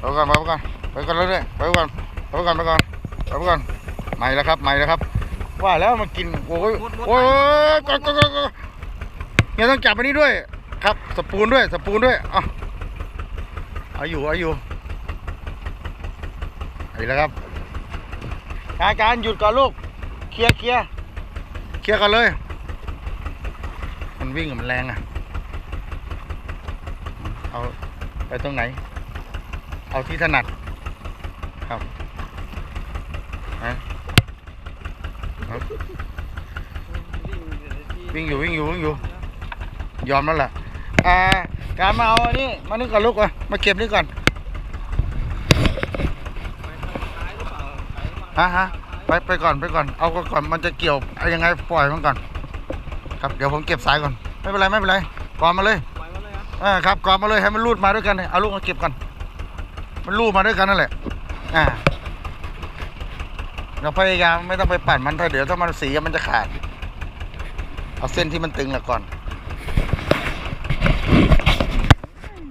ไปก่อนไปก่อนไปก่อนเรื่อยๆไปก่อนไปก่อนไปก่อนไปก่อนใหม่แล้วครับใหม่แล้วครับ ว่าแล้วมากินโอ้ยโอ้ยก่อนก่อนก่อนก่อนเนี่ยต้องจับอันนี้ด้วย ครับสปูนด้วยสปูนด้วยเอาเอาอยู่เอาอยู่ไอ้แล้วครับการการหยุดก่อนลูกเคลียร์เคลียร์เคลียร์กันเลย มันวิ่งอะมันแรงอะเอาไปตรงไหน เอาที่ถนัดครับนะรับวิ่งอยู่วิ่งอยู่วิ่งอยู่ ยอมแล้วล่ะอ่าการมาเอาอันนี้มานี่ก่อนลูกอะมาเก็บนี่ก่อนฮะฮะไปไปก่อนไปก่อนเอาก่อนมันจะเกี่ยวเอายังไงปล่อยมันก่อน ครับเดี๋ยวผมเก็บสายก่อนไม่เป็นไรไม่เป็นไรกอนมาเลยอ่าครับกอนมาเลยให้มันรูดมาด้วยกันเลยเอาลูกมาเก็บก่อน มันรูดมาด้วยกันนั่นแหละ อ่า เราพยายามไม่ต้องไปปั่นมันถ้าเดี๋ยวถ้ามันสีมันจะขาด เอาเส้นที่มันตึงละก่อน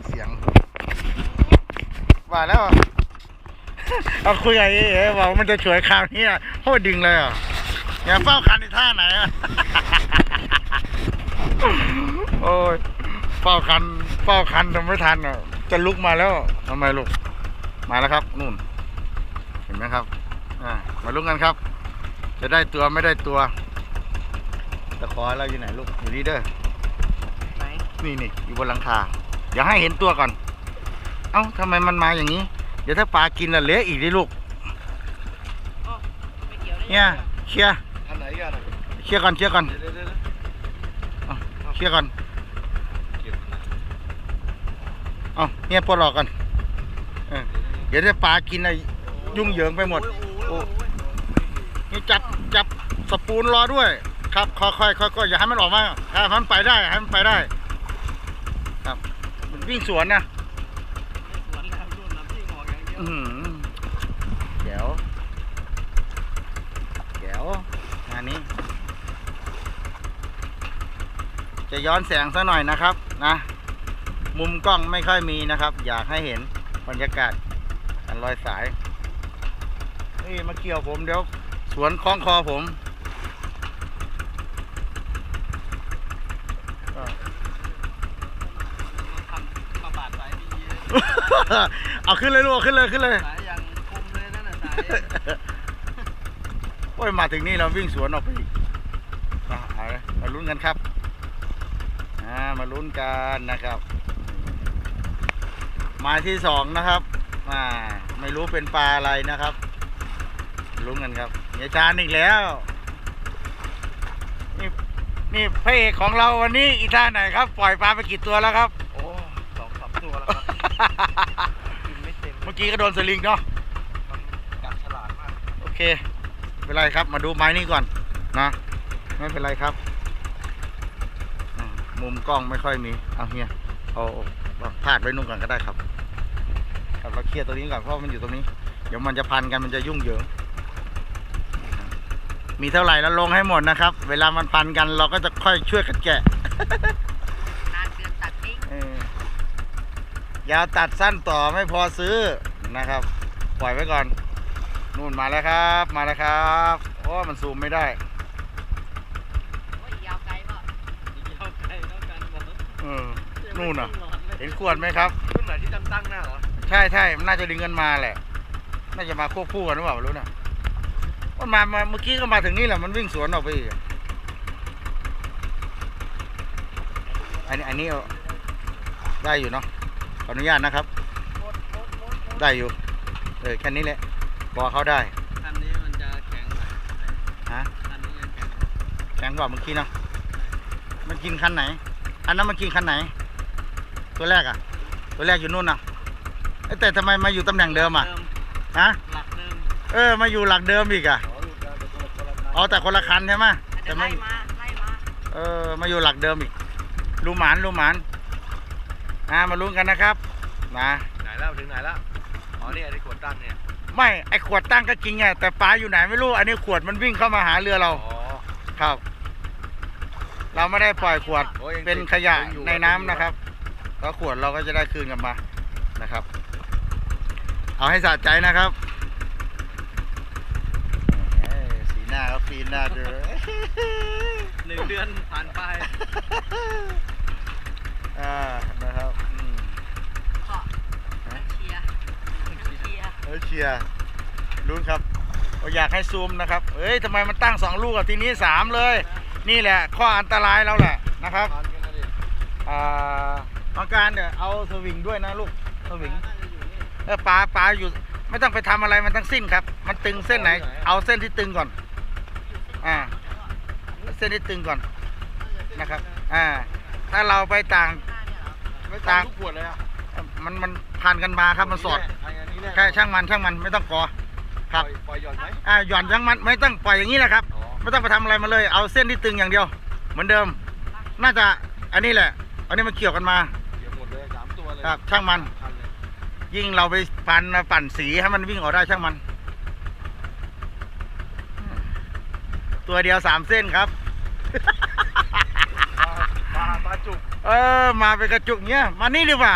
เสียง ว่าแล้วเอาคุยไอ้เอ๋บอกว่ามันจะช่วยคราวนี้อะโคตรดึงเลยอะอย่าเฝ้าคันในท่าไหนอะโอ้ยเฝ้าคันเฝ้าคันทำไม่ทันอะจะลุกมาแล้วทำไมลูก มาแล้วครับนู่น เห็นไหมครับอ่ามาลุ้นกันครับ จะได้ตัวไม่ได้ตัวตะขอเราอยู่ไหนลูกอยู่นี่เด้อไหนนี่นี่อยู่บนหลังคาเดี๋ยวให้เห็นตัวก่อน เอ้าทำไมมันมาอย่างนี้ เดี๋ยวถ้าปลากินละเละอีกดิลูกไม่เกี่ยวได้เนี่ยเคลียร์อันไหนกันอะเคลียร์ก่อนเคลียร์ก่อนเดี๋ยวเดี๋ยวเดี๋ยวเคลียร์ก่อนเก็บนะเอาเนี่ยปลดออกก่อนเออ เดี๋ยวถ้าปลากินอะยุ่งเหยิงไปหมดโอ้ยนี่จับจับสปูนรอด้วย ครับค่อยๆค่อยๆอย่าให้มันออกมาให้มันไปได้ให้มันไปได้ ครับ มันวิ่งสวนนะสวนแล้วรุ่นน้ำที่งอกอย่างเดียวอืมเดี๋ยวเดี๋ยวงานนี้ จะย้อนแสงซะหน่อยนะครับ นะ มุมกล้องไม่ค่อยมีนะครับ อยากให้เห็นบรรยากาศกา รลอยสาย นี่มาเกี่ยวผมเดี๋ยวสวนคล้องคอผมทำมาบาดสายดีเลยเอาขึ้นเลยลูกเอาขึ้นเลยขึ้นเลยสายอย่างคมเลยนั่นน่ะสายโอ้ยมาถึงนี่เราวิ่งสวนออกไปอีกมาเอาเลยมาลุ้นกันครับอ่ามาลุ้นกันนะครับหมายที่สองนะครับ อ่าไม่รู้เป็นปลาอะไรนะครับลุ้นกันครับเฮียจานอีกแล้ว นี่นี่พระเอกของเราวันนี้อีท่าไหนครับ ปล่อยปลาไปกี่ตัวแล้วครับ โอ้สองสามตัวแล้วครับกินไม่เต็มเมื่อกี้ก็โดนสลิงเนาะมันกัดฉลาดมากโอเคไม่เป็นไรครับ มาดูไม้นี้ก่อนนะไม่เป็นไรครับอืมมุมกล้องไม่ค่อยมีเอาเฮียเอาเอาพาดไว้นู่นก่อนก็ได้ครับ ครับเราเคลียร์ตัวนี้ก่อนเพราะมันอยู่ตรงนี้ เดี๋ยวมันจะพันกันมันจะยุ่งเหยิง มีเท่าไหร่แล้วลงให้หมดนะครับ เวลามันพันกันเราก็จะค่อยช่วยกันแกะนานเกินตัดทิ้งเออยาวตัดสั้นต่อไม่พอซื้อนะครับ ปล่อยไว้ก่อน นู่นมาแล้วครับ มาแล้วครับโอ้มันซูมไม่ได้โอ้ยยาวไกลป่ะยาวไกลเท่ากันหมดเออนู่นน่ะ เห็นขวดไหมครับรุ่นไหนที่ตั้งตั้งหน้าเหรอ ใช่ใช่มันน่าจะดึงกันมาแหละ น่าจะมาควบคู่กันหรือเปล่าไม่รู้นะมันมามาเมื่อกี้ก็มาถึงนี่แหละมันวิ่งสวนออกไปอีกอะอันนี้อันนี้เอาได้อยู่เนาะขออนุญาตนะครับ ได้อยู่เออแค่นี้แหละพอเขาได้คันนี้มันจะแข็งหน่อยฮะคันนี้ยังแข็งแข็งกว่าเมื่อกี้เนาะมันกินคันไหน อันนั้นมันกินคันไหน ตัวแรกอะตัวแรกอยู่นู่นน่ะ เอ้ยแต่ทำไมมาอยู่ตำแหน่งเดิมอะฮะหลักเดิมเออมาอยู่หลักเดิมอีกอะอ๋อรุ่นเดียวแต่คนละคนละอ๋อแต่คนละคันใช่ไหมอาจแต่จะไม่ไล่มา ไล่มา เออมาอยู่หลักเดิมอีกลูหมานลูหมานอ่ามาลุ้นกันนะครับนะไหนแล้วถึงไหนแล้วอ๋อนี่อันนี้ขวดตั้งเนี่ยไม่ไอขวดตั้งก็จริงไงแต่ปลาอยู่ไหนไม่รู้อันนี้ขวดมันวิ่งเข้ามาหาเรือเรา อ๋อครับ เราไม่ได้ปล่อยขวด โอ้ยยังเป็นติดขยะยังอยู่ในน้ำนะครับ แล้วขวดเราก็จะได้คืนกลันมานะครับ เอาให้สะใจนะครับเอ้ยสีหน้าก็ฟีนหน้าดูหนึ่งเดือนผ่านไปอ่านะครับอืมก็น้ำเชียร์น้ำเชียร์เออเชียร์ลุ้นครับเราอยากให้ซูมนะครับ เอ้ยทำไมมันตั้งสองลูกอะทีนี้สามเลย นี่แหละ ข้ออันตรายเราแหละนะครับผ่านกันนะดิอ่าต้องการเนี่ยเอาสวิงด้วยนะลูกสวิงเออปลาปลาอยู่ ไม่ต้องไปทำอะไรมันทั้งสิ้นครับ มันตึงเส้นไหน เอาเส้นที่ตึงก่อน อ่า เส้นที่ตึงก่อนนะครับ อ่า ถ้าเราไปต่างไม่ต่าต่างงทุกขวดเลยอะมันมันพันกันมาครับมันสอดทางอันนี้แน่แค่ช่างมันช่างมันไม่ต้องกอครับปล่อยปล่อยหย่อนไหมอ่าหย่อนช่างมันไม่ต้องปล่อยอย่างนี้แหละครับอ๋อไม่ต้องไปทำอะไรมาเลย เอาเส้นที่ตึงอย่างเดียว เหมือนเดิม น่าจะอันนี้แหละ อันนี้มันเกี่ยวกันมาเดี๋ยวหมดเลยสามตัวเลยครับช่างมันพันเล ยยิ่งเราไปพันปั่นสีให้มันวิ่งออกได้ช่างมัน ตัวเดียวสามเส้นครับปลาปลาปลาจุก เออ มาเป็นกระจุกเนี้ย มานี่ดีกว่า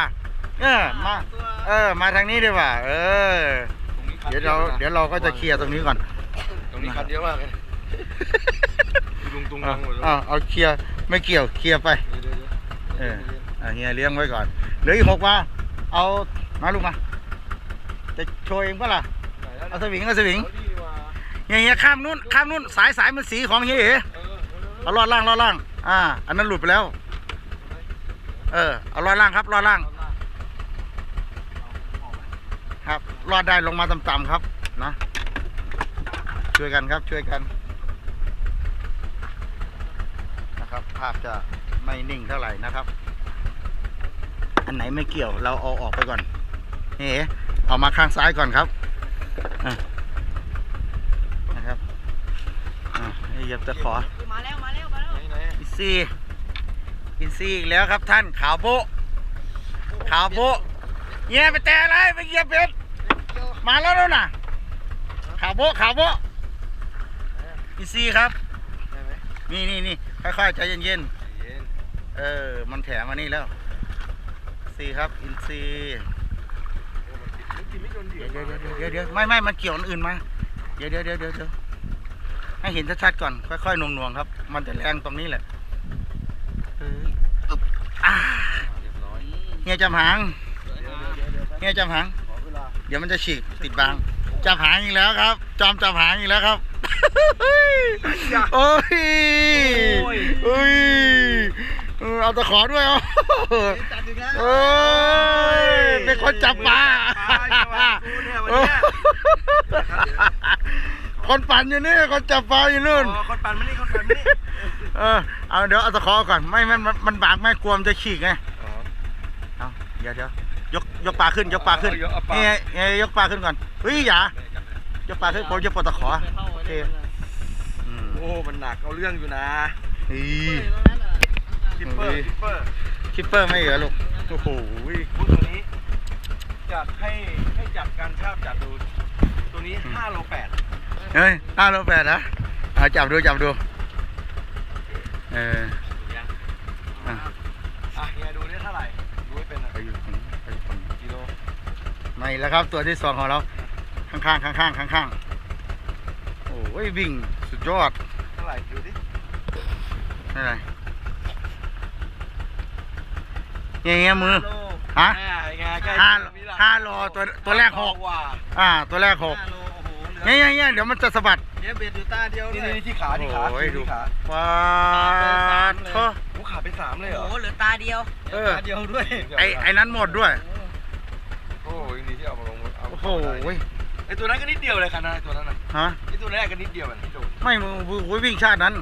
เออ มาตัวเออ มาทางนี้ดีกว่า เออตรงนี้คันเดี๋ยวเราเดี๋ยวเราก็จะเคลียร์ตรงนี้ก่อน ตรงนี้คันเยอะมากเลยลุงตุงเอางหมดเลยเอาเอาเคลียร์ไม่เกี่ยวเคลียร์ไปเดี๋ยวเดี๋ยวเอเดี๋ยวออะเฮียเลี้ยงไว้ก่อน เหลืออีกหกว่า เอา มาลูกมา จะโชว์เองปะล่ะไหนแล้วเอาสวิงเอาสวิงเอาดีมาเฮียเฮียข้ามนู้นข้ามนู้นสายสายมันสีของเฮียเอ๋เออเออเออเอารอดล่างรอดล่าง อ่า อันนั้นหลุดไปแล้ว เออ เอารอดล่างครับรอดล่าง ครับรอดได้ลงมาต่ำๆครับ นะ ช่วยกันครับช่วยกัน นะครับ ภาพจะไม่นิ่งเท่าไหร่นะครับ อันไหนไม่เกี่ยวเราเอาออกไปก่อน เฮ้เอามาข้างซ้ายก่อนครับอะนะครับอะเหยียบตะขอมาแล้วมาแล้วมาแล้วไหนไหนอินซีย์อินซีย์อีกแล้วครับท่านขาวโพะขาวโพะเงี้ยไปแต่อะไรไปเหยียบเป็ดมาแล้วแล้วนะขาวโพะขาวโพะอินซีย์ครับได้ไหมนี่นี่นี่ค่อยๆใจเย็นใจเย็นๆเออมันแถมมานี่แล้วซีครับอินซีย์ เดี๋ยวมันติดไม่กินไม่โดนเดี๋เดี๋ยยววเดี๋ยวเดี๋ยวเดี๋ยวเดี๋ยวไม่ไม่มันเกี่ยวอันอื่นมา เดี๋ยวเดี๋ยวเดี๋ยวเดี๋ยวเดี๋ยวให้เห็นชัดๆก่อน ค่อยๆหน่วงๆครับ มันจะแรงตรงนี้แหละเอออึ๊บอ่าเรียบร้อยเฮียจำหางเดี๋ยวเดี๋ยวเดี๋ยวแป๊บเฮียจำหางขอเวลาเดี๋ยวมันจะฉีกติดบาง จับหางอีกแล้วครับ จอมจับหางอีกแล้วครับ โอ้ยโอ้ยเออเอาตะขอด้วยเอาจัดอีกแล้วโอ้ยเป็นคนจับปลา กูเนี่ยวันเนี้ยคนปั่นอยู่นี่คนจับปลาอยู่นู่นอ๋อคนปั่นมานี่คนปั่นมานี่เออเอาเดี๋ยวเอาตะขอก่อนไม่มันมันมันบางไม่กลัวมันจะฉีกไงอ๋อเอาเดี๋ยวเดี๋ยวยกยกปลาขึ้นยกปลาขึ้นเอาเอาปลา นี่ไงนี่ไงยกปลาขึ้นก่อนเฮ้ยอย่ายกปลาขึ้นผมจะปลดตะขอโอเคอืมโอ้มันหนักเอาเรื่องอยู่นะอีคิปเปอร์คิปเปอร์คิปเปอร์ไม่เหรอลูกโอ้โหพูดตัวนี้ จัดให้ให้จับการชาบจัดดู ตัวนี้5โล8เฮ้ยห้าโลแปดนะเอาจับดูจับดู เอออะอะเฮียดูได้เท่าไหร่ดูให้เป็นอะไปอยู่ตรงนี้ไปอยู่ตรงนี้กิโลไม่แล้วครับตัวที่สองของเรา ข้างๆข้างๆข้างๆโอ้ยวิ่งสุดยอดเท่าไหร่ดูดินี่ไรเงี้ยเงี้ยมือโลฮะอ่าไงใกล้ห้ามีละ ห้าโลตัวตัวแรกหกว่าอ่า ตัวแรกหกห้าโลโอ้โหเหลือเงี้ยเงี้ยเดี๋ยวมันจะสะบัดเดี๋ยวเบ็ดอยู่ตาเดียวนี่นี่ที่ขาที่ขาโอ้ยดู ที่ขาว้าดเถอะโอ้ขาไปสามเลยเหรอโอ้เหลือตาเดียว เออตาเดียวด้วยไอไอนั้นหมดด้วย โอ้ยดีที่เอามาลงเอาโอ้โหไอตัวนั้นก็นิดเดียวเลยคันนั้นไอตัวนั้นน่ะฮะ ไอตัวแรกก็นิดเดียวมันโดนไม่มึงมึงวิ่งชาตินั้น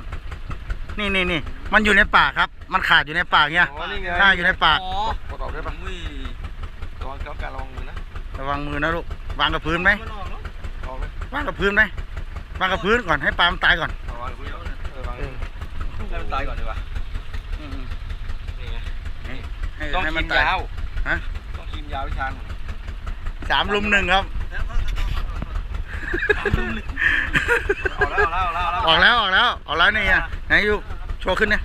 นี่นี่นี่มันอยู่ในปากครับ มันขาดอยู่ในปากเนี่ยอ๋อนี่ไงใช่อยู่ในปากอ๋อ กดออกได้ปะระวัง เขาการระวังมือนะระวังมือนะลูกวางกับพื้นไหมออกไหมวางกับพื้นไหมวางกับพื้นก่อนให้ปลามันตายก่อนระวังมือเออระวังมือให้มันตายก่อนดีกว่านี่ไงให้ต้องให้กิมันนตายยาวฮะต้องกินยาวพี่ชานสามลุมหนึ่งครับ เอาแล้วเอาแล้วเอาแล้วออกแล้วออกแล้วออกแล้วนี่ไงไหนอยู่โชว์ขึ้นเนี่ย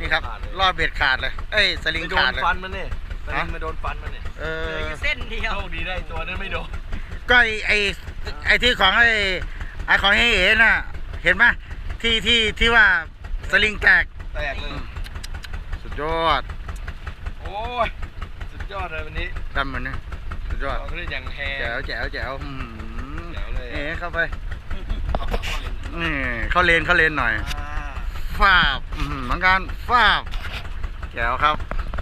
นี่ครับรอดเบ็ดขาดเลย เอ้ยสลิงไม่โดขานดเลยฟันมันเนี่ย สลิงไม่โดนฟันมันเนี่ยเอเหลือออยู่เส้นเดียว โชคดีได้ตัวนั้นไม่โดนก็ไอไอไอที่ของไอไอของเฮเอ๋น่ะ เห็นไหมที่ที่ที่ว่าสลิงแตกแตกเลยสุดยอดโอ้ยสุดยอดเลยวันนี้ดำมันนะสุดยอดเราได้อย่างแฮแจ๋วแจ๋วแจ๋วอืมแจ๋วเลยเอ๋เข้าไปนี่เข้าเลนเข้าเลนหน่อย อ่า ฟาบอื้อหือเหมือนกันฟาบแจ๋วครับ